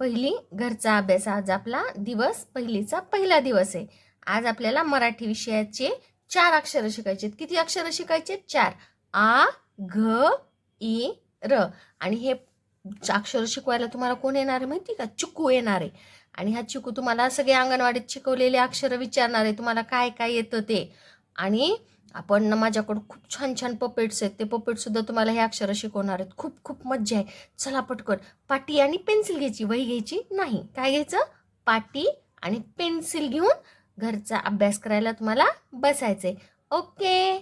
पहिली घरचा अभ्यास आज आपला दिवस पहिलीचा पहिला दिवस आहे. आज आपल्याला मराठी विषयाचे चार अक्षरं शिकायचे आहेत. किती अक्षरं शिकायचे आहेत? चार. आ घ इ र. आणि हे अक्षर शिकवायला तुम्हाला कोण येणार आहे माहिती का? चिकू येणार आहे. आणि हा चिकू तुम्हाला सगळे अंगणवाडीत शिकवलेले अक्षरं विचारणार आहे. तुम्हाला काय काय येतं ते? आणि आपण ना माझ्याकडं खूप छान छान पपेट्स आहेत. ते पपेटसुद्धा तुम्हाला हे अक्षरं शिकवणार आहेत. खूप खूप मज्जा आहे. चला पटकन. पाटी आणि पेन्सिल घ्यायची. वही घ्यायची नाही. काय घ्यायचं? पाटी आणि पेन्सिल घेऊन घरचा अभ्यास करायला तुम्हाला बसायचं आहे ओके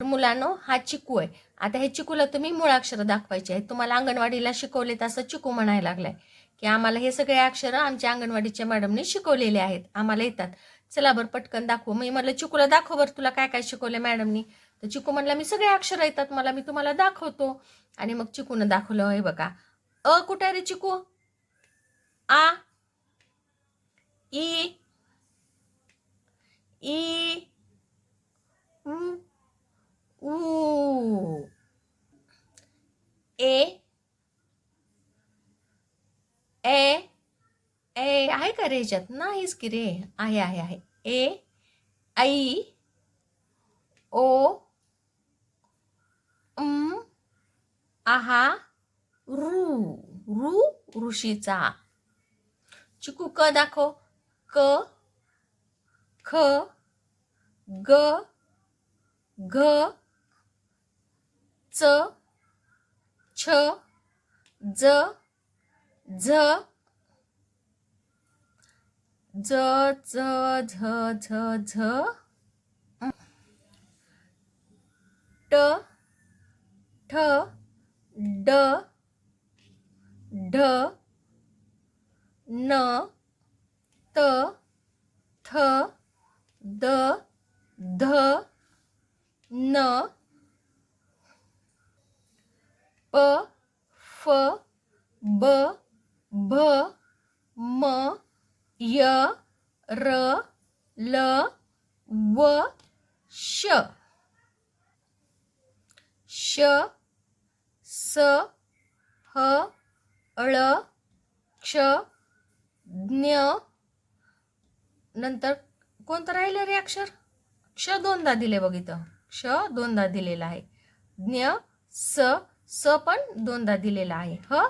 मुलांनो हा चिकू आहे. आता हे चिकूला तुम्ही मुळाक्षरं दाखवायची आहेत. तुम्हाला अंगणवाडीला शिकवले तसं चिकू म्हणायला लागलाय. की आम्हाला हे सगळे अक्षरं आमच्या अंगणवाडीच्या मॅडमने शिकवलेले आहेत. आम्हाला येतात. चला बरं पटकन दाखव. मी म्हटलं चिकूला दाखव बरं तुला काय काय शिकवलं मॅडमनी. तर चिकू म्हणला मी सगळे अक्षरं येतात मला मी तुम्हाला दाखवतो. आणि मग चिकूनं दाखवलं हे बघा. अ कुठे रे चिकू? आ ई ई उ ऊ ए ए ए आहे का रे ह्याच्यात नाहीच की रे? आहे आहे आहे. ए आई ओ उम आहा रू रू ऋषीचा. चिकू क दाखव. क ख ग घ च छ ज झ ज झ झ झ झ. ट ठ ड ढ न त थ द ध न प फ ब भ म य र ल व श. श स ह ळ क्ष ज्ञ. नंतर कोणतं राहिलं रे अक्षर? क्ष दोनदा दिले बघ इथं. क्ष दोनदा दिलेला आहे. ज्ञ स स पण दोनदा दिलेला आहे. ह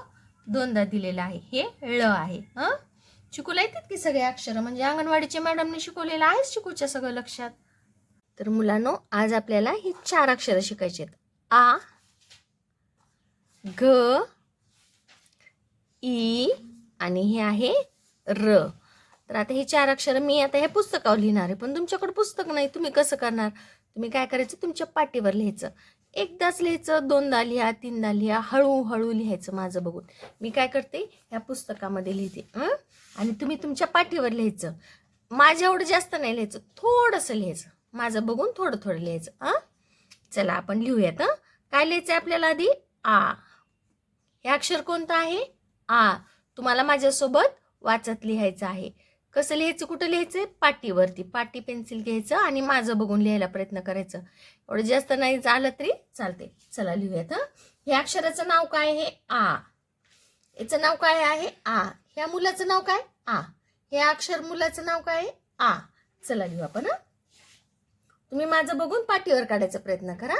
दोनदा दिलेला आहे. हे ळ आहे. हं? चिकूला येतात की सगळे अक्षरं? म्हणजे अंगणवाडीच्या मॅडमने शिकवलेलं आहेच चिकूच्या सगळं लक्षात. तर मुलांनो आज आपल्याला ही चार अक्षरं शिकायची आहेत. आ ग ई आणि हे आहे र. तर आता हे चार अक्षरं मी आता हे पुस्तकावर लिहिणार आहे पण तुमच्याकडे पुस्तक नाही तुम्ही कसं करणार? तुम्ही काय करायचं? तुमच्या पाटीवर लिहायचं. एकदाच लिहायचं दोनदा लिहा तीनदा लिहा हळूहळू लिहायचं माझं बघून. मी काय करते? ह्या पुस्तकामध्ये लिहिते. आणि तुम्ही तुमच्या पाठीवर लिहायचं. माझ्या एवढं जास्त नाही लिहायचं. थोडंसं लिहायचं. माझं बघून थोडं थोडं लिहायचं. हां? चला आपण लिहूयात हं? काय लिहायचं आहे आपल्याला आधी? आ. हे अक्षर कोणतं आहे? आ. तुम्हाला माझ्यासोबत वाचत लिहायचं आहे. कसं लिहायचं कुठं लिहायचं पाटीवरती पाटी पेन्सिल घ्यायचं आणि माझं बघून लिहायला प्रयत्न करायचं. एवढं जास्त नाही झालं तरी चालते चला लिहूयात हं? हे अक्षराचं नाव काय आहे? आ. याचं नाव काय आहे? आ. ह्या मुलाचं नाव काय? आ. हे अक्षर मुलाचं नाव काय? आहे आ. चला लिहू आपण तुम्ही माझं बघून पाठीवर काढायचा प्रयत्न करा.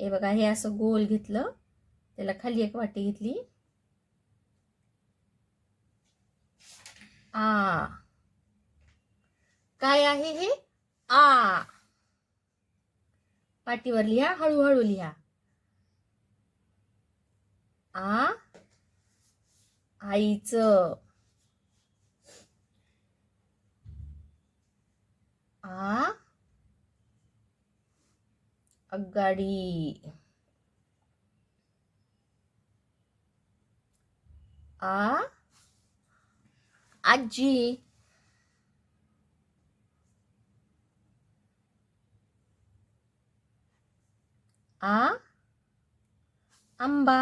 हे बघा हे असं गोल घेतलं. त्याला खाली एक वाटी घेतली. आ. काय आहे हे? आ. पाटीवर लिहा हळूहळू लिहा. आ. आईचं. आ? अगाडी आ? आजी. आ? आंबा.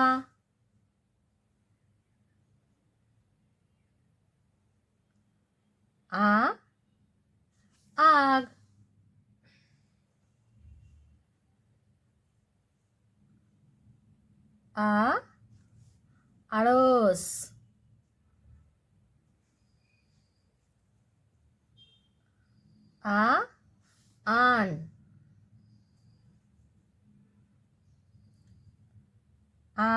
আ আগ আ আড়স আ আন আ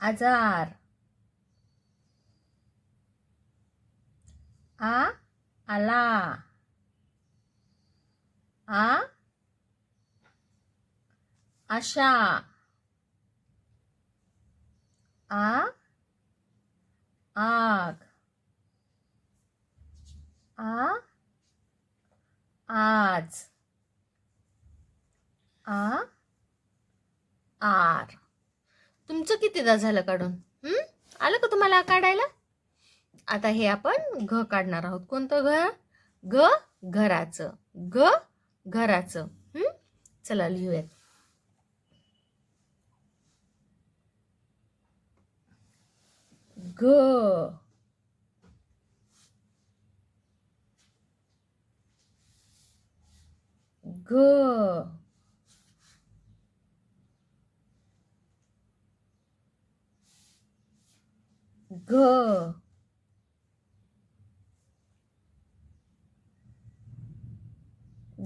আজার। a ala a aşağı a ak a az आ? आर. तुमचं कितीदा झालं काढून? आलं का तुम्हाला काढायला? आता हे आपण घ काढणार आहोत. कोणतं घर ग घराचं. ग घराचं. हम्म चला लिहूयात. ग ग ग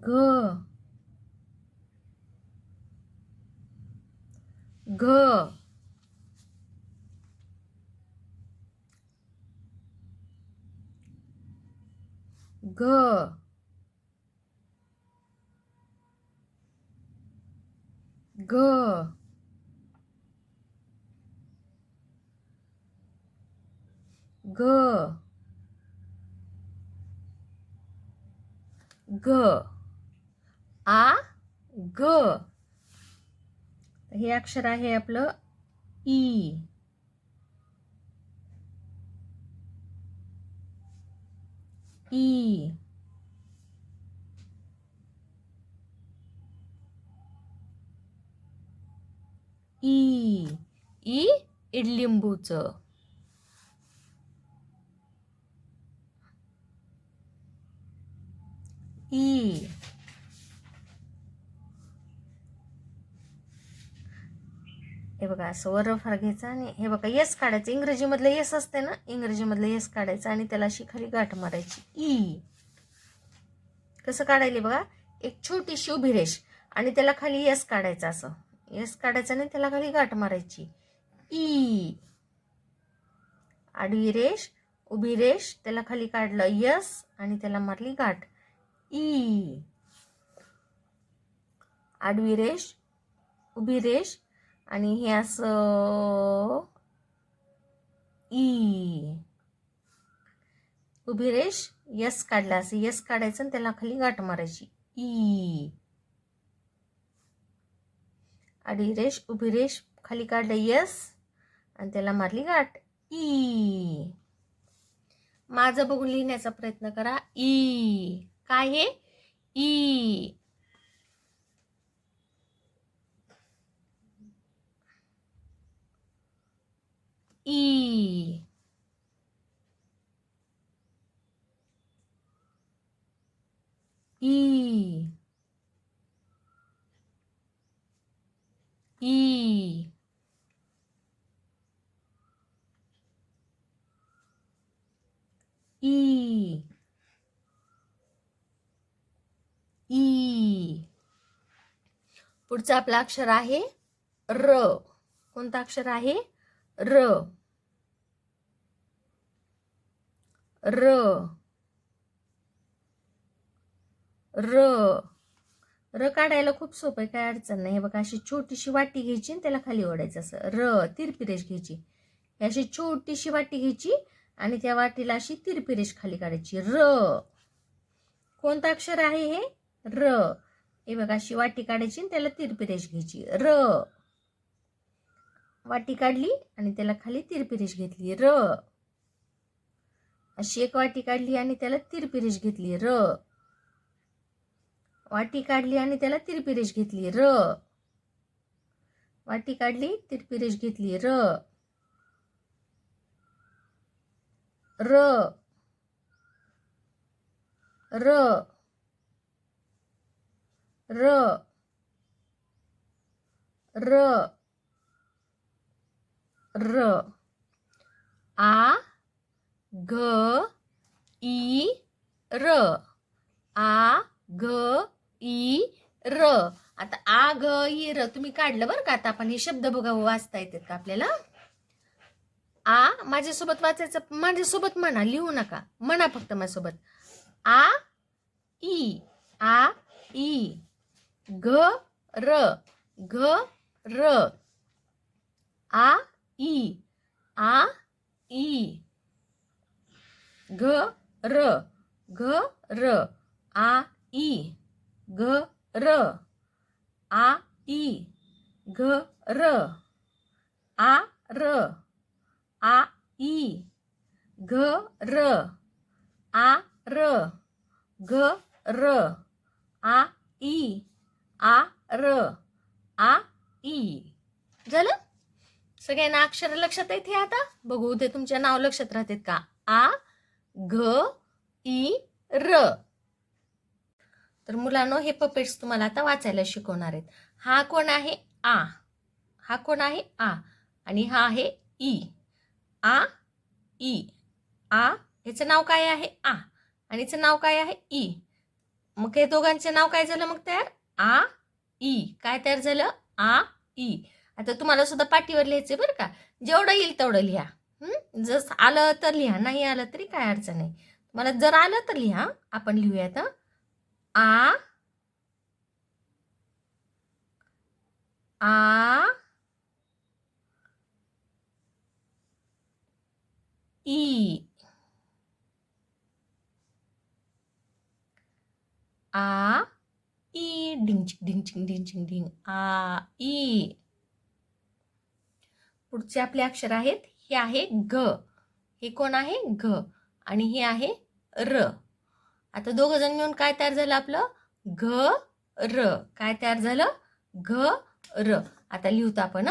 G. G. G. G. G. G. आ ग. हे अक्षर आहे आपलं ई. ई. ई. ई इडलिंबूचं. ई. हे बघा असं वर फार घ्यायचं आणि हे बघा यस काढायचं. इंग्रजीमधलं यस असते ना इंग्रजीमधलं यस काढायचं आणि त्याला अशी खाली गाठ मारायची. ई. कसं काढायली बघा? एक छोटीशी उभी रेष आणि त्याला खाली यस काढायचं असं. यस काढायचं आणि त्याला खाली गाठ मारायची. ई. आडवी रेष उभी रेष त्याला खाली काढलं यस आणि त्याला मारली गाठ. ई. आडवी रेष उभी रेष आणि हे असं ई. उभी रेष यस काढला असं यस काढायचं आणि त्याला खाली गाठ मारायची. ई. आडी रेष उभी रेष खाली काढलं यस आणि त्याला मारली गाठ. ई. माझं बघून लिहिण्याचा प्रयत्न करा. ई. काय हे? ई. ई ई ई ई ई पुढचं आपलं अक्षर आहे र. कोणतं अक्षर आहे? र. र. र. र काढायला खूप सोपं आहे काय अडचण नाही. हे बघा अशी छोटीशी वाटी घ्यायची आणि त्याला खाली ओढायचं असं. र तिरपिरेश घ्यायची. अशी छोटीशी वाटी घ्यायची आणि त्या वाटीला अशी तिरपिरेश खाली काढायची. र. कोणतं अक्षर आहे हे? र. हे बघा अशी वाटी काढायची आणि त्याला तिरपिरेश घ्यायची. र. वाटी काढली आणि त्याला खाली तिरपिरेश घेतली. र. अशी एक वाटी काढली आणि त्याला तिरपिरीश घेतली र. वाटी काढली आणि त्याला तिरपिरीश घेतली र. वाटी काढली तिरपिरीश घेतली र. र. र. र. र. र. आ. ग ई र. आ ग ई र. आता आ ग ई र तुम्ही काढलं बरं का आता आपण हे शब्द बघा वाचता येतात का आपल्याला? आ माझ्यासोबत वाचायचं माझ्यासोबत म्हणा लिहू नका. म्हणा फक्त माझ्यासोबत. आ ई आ ई ग र. घ र. आ ई आ ई. घ र घ र आ ई घ र आ ई घ र आ र आ ई घ र आ र घ र आ ई आ र आ ई झालं? सगळ्यांना अक्षर लक्षात येते आता? बघू ते तुमच्या नाव लक्षात राहतात का? आ घ ई र. तर मुलांनो हे पपेट्स तुम्हाला आता वाचायला शिकवणार आहेत. हा कोण आहे? आ. हा कोण आहे? आ. आणि हा आहे ई आ ई आ ह्याचं नाव काय आहे? आ. आणि हिचं नाव काय आहे? ई मग हे दोघांचं नाव काय झालं मग तयार? आ ई काय तयार झालं? आ ई आता तुम्हाला सुद्धा पाठीवर लिहायचं बरं का? जेवढं येईल तेवढं लिहा. हं? जर आलं तर लिहा नाही आलं तरी काय अडचण नाही. तुम्हाला जर आलं तर लिहा आपण लिहूयात आ आ ई. आ ई. डिंग चिंग डिंग डिंग डिंग. आ ई. पुढचे आपले अक्षर आहेत हे आहे घ. हे कोण आहे? घ. आणि हे आहे र. आता दोघं जण मिळून काय तयार झालं आपलं? घ र. काय तयार झालं? घ र. आता लिहूत आपण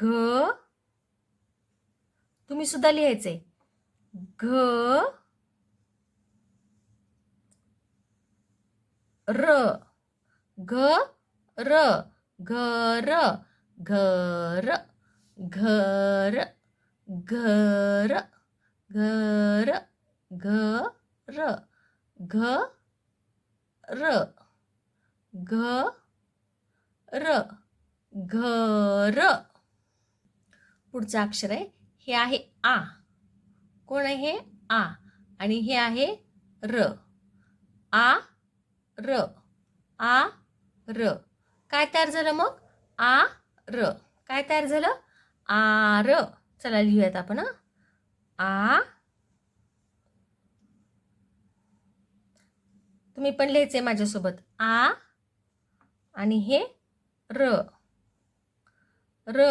घ. तुम्ही सुद्धा लिहायचंय. घ र. घ र. घ र. घ र. घर घर घर घ र घ र घ र घर. पुढचं अक्षर आहे. हे आहे आ. कोण आहे हे? आ. आणि हे आहे र. आ र. आ र. काय तयार झालं मग? आ र. काय तयार झालं? आ र चला लिहूयात आपण आ. तुम्ही पण लिहायचे माझ्यासोबत. आ. आणि हे र. र.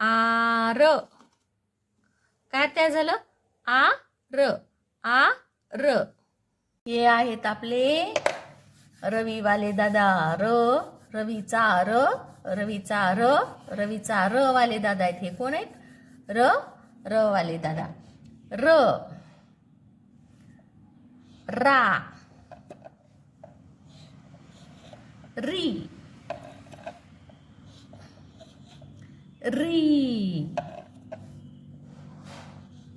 आ र काय तयार झालं? आ. र. आ. र. हे आहेत आपले रविवाले दादा. र. रवीचा र. रवीचा र रवीचा र वाले दादा आहेत हे कोण आहेत? र र वाले दादा. र रा री री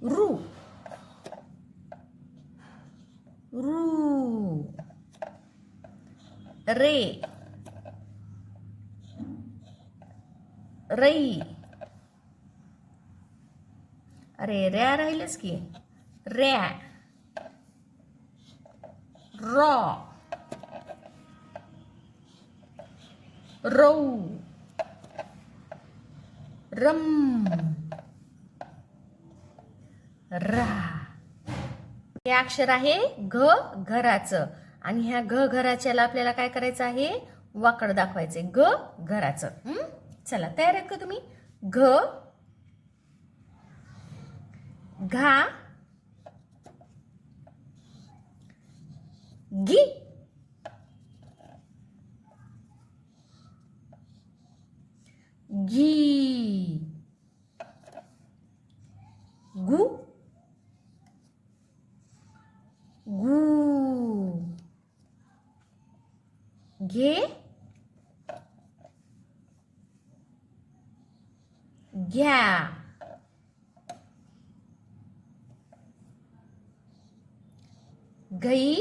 रू रू रे. रई अरे रॅ राहिलंच की? रॅ। रॉ। रौ। रम। रा। हे अक्षर आहे घ घराचं. आणि ह्या घ घराच्याला आपल्याला काय करायचं आहे? वाकड दाखवायचंय. ग घराचं. चला तयार आहेत का तुम्ही? घ घा गी घी गु गु घे घ्या गई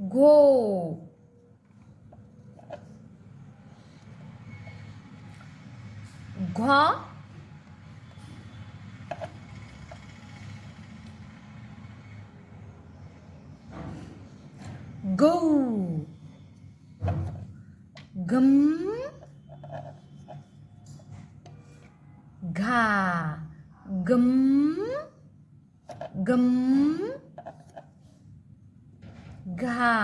गो घ्वा गौ गम घा गम गम घा